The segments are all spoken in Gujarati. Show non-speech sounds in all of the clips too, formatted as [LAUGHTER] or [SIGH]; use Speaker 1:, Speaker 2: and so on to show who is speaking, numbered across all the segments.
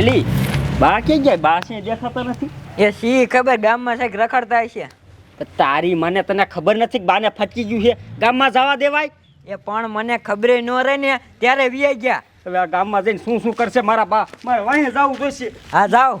Speaker 1: એલી બા કે ગયા બા છે દેખાતા નથી?
Speaker 2: એ સી ખબર? ગામમાં સાહેબ રખડતા
Speaker 1: છે તારી મને તને ખબર નથી કે બાને ફટકી ગયું છે? ગામમાં જવા દેવાય?
Speaker 2: એ પણ મને ખબરે ન રહે ને ત્યારે વી ગયા.
Speaker 1: હવે આ ગામમાં જઈને શું શું કરશે મારા બા? મારે વાંહે જવું જોઈશે
Speaker 2: હા જાઓ.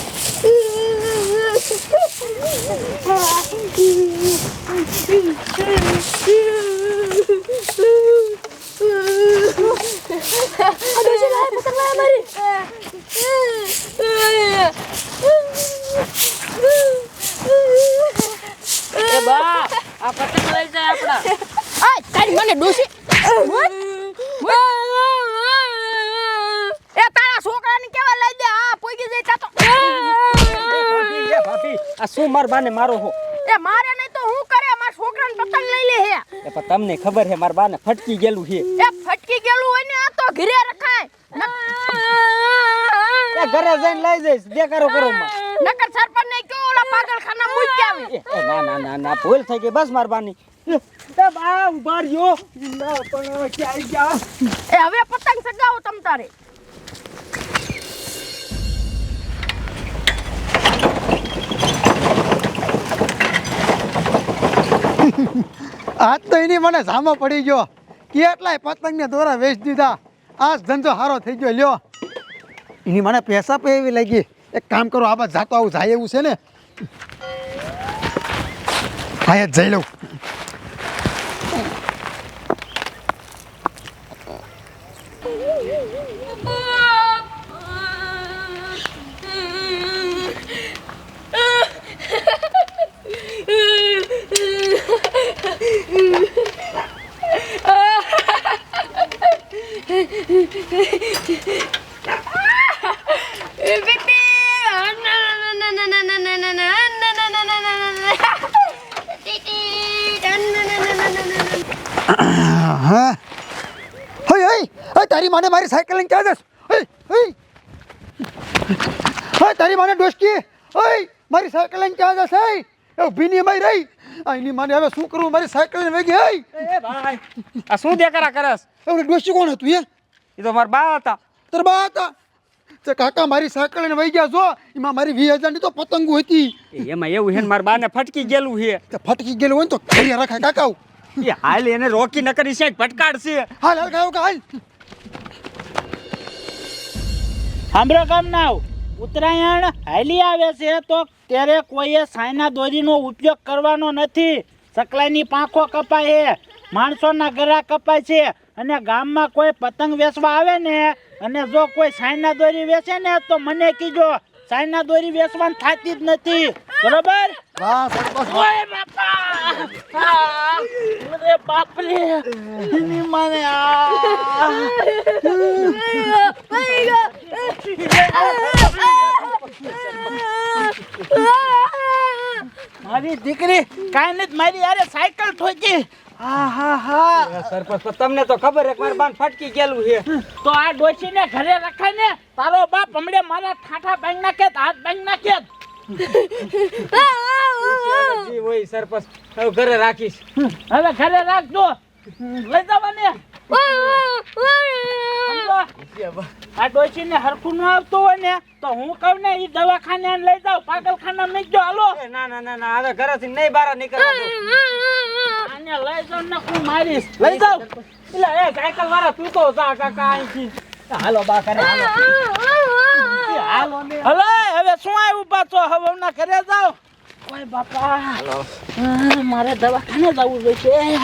Speaker 2: બા આ પતંગ લઈ જાય આપડા
Speaker 3: આ તારી મને ડોસી એ તારા છોકરાને કેવા લઈ દે આ પોગી જાય તા તો
Speaker 1: ભાભી એ ભાભી આ શું માર બાને મારો હો
Speaker 3: એ મારે નહીં તો હું કરે મારા છોકરાને પતંગ લઈ લે હે
Speaker 1: એ પણ તમને ખબર છે મારા બાને ફટકી ગયેલું છે
Speaker 3: એ ફટકી ગયેલું હોય ને આ તો ઘરે રખાય.
Speaker 1: એ ઘરે જઈને લઈ જઈશ દેખાડો કરો માં
Speaker 3: નકર સરપંચ ને કયો ઓલા પાગલખાના મૂકી આવે
Speaker 1: એ એ ના ના ના ના ભૂલ થઈ ગઈ બસ માર બાની. એ એ બા ઊભા રહ્યો. ના પણ ક્યાં ગયા?
Speaker 3: એ હવે પતંગ સગાવો તમ તારે.
Speaker 4: આજ તો એની મને સામો પડી ગયો. કેટલાય પતંગને દોરા વેચી દીધા. આ ધંધો સારો થઈ ગયો લ્યો. એની મને પૈસા પે એવી લાગી. એક કામ કરો આ બાદ જાતો આવું જાય એવું છે ને? હા એ જ જઈ લઉં હા. હઈ હઈ. હઈ તારી માને મારી સાયકલ લઈને ક્યાં જશ હઈ હઈ. હઈ તારી માને ડોસકી. હઈ મારી સાયકલ લઈને ક્યાં જશ હઈ. એ ઊભી મય રહી. અહીંની માને હવે શું કરવું? મારી સાયકલ લઈને વેગી હઈ.
Speaker 1: એ ભાઈ આ શું દેખાડા કરસ?
Speaker 4: એવું ડોસી કોણ હતું એ
Speaker 1: એ તો મારા બા હતા.
Speaker 4: તાર બા હતા? તે કાકા મારી સાયકલ લઈને વહી ગયા જો. એમાં મારી વીસ હજારની તો પતંગો હતી.
Speaker 1: એમાં એવું છે ને મારા બાને ફટકી ગયેલું છે.
Speaker 4: તે ફટકી ગયેલું હોય ને તો ઘરે રખાય કાકા
Speaker 1: એ હાલ એને રોકી ન કરી સાઈડ ફટકાડશે
Speaker 4: હાલ હાલ ગયો હાલ
Speaker 5: આંબરો ગામના ઉત્તરાયણ હાલી આવે છે તો ત્યારે કોઈએ સાયના દોરીનો ઉપયોગ કરવાનો નથી. સકલાઈની પાંખો કપાય છે માણસોના ગરા કપાય છે અને ગામમાં કોઈ પતંગ વેચવા આવે ને અને જો કોઈ સાયના દોરી વેચે ને તો મને કીજો સાયના દોરી વેચવાની થતી જ નથી. બરોબર?
Speaker 4: વાહ સરપંચ
Speaker 5: અરે બાપ રે એની મને આ. મારી દીકરી કાંઈ નથી મારી યારે સાયકલ ઠોકી. હા હા હા.
Speaker 1: સરપંચ તમને તો ખબર એક મારા ફટકી ગયેલું છે.
Speaker 5: તો આ ડોશીને ઘરે રખાય ને તારો બાપ હમણે મારા ઠાઠા બાંધી નાખે હાથ બાંધી નાખે. [LAUGHS]
Speaker 1: જી હોય સરપંચ હવે ઘરે રાખીશ.
Speaker 5: હવે ઘરે રાખજો. લઈ જવાને. સમજો? આ ડોશીને હરખું ન આવતું હોય ને તો હું કહું ને એ દવાખાને લઈ જાવ પાગલખાના મેં હાલો.
Speaker 1: ના ના ના ના હવે ઘરેથી નહીં બહાર નીકળવા
Speaker 5: આને લઈ જાવ ને હું મારીશ. લઈ જાવ
Speaker 1: એટલે એ સાયકલ વાળા તું તો જા કાકા અહીંથી. હાલો બા કરે હાલો. હાલો
Speaker 5: હવે શું આવ્યું પાછો હવે ના ઘરે જાવ ઓય બાપા. મારે દવાખાને જવું જોઈએ.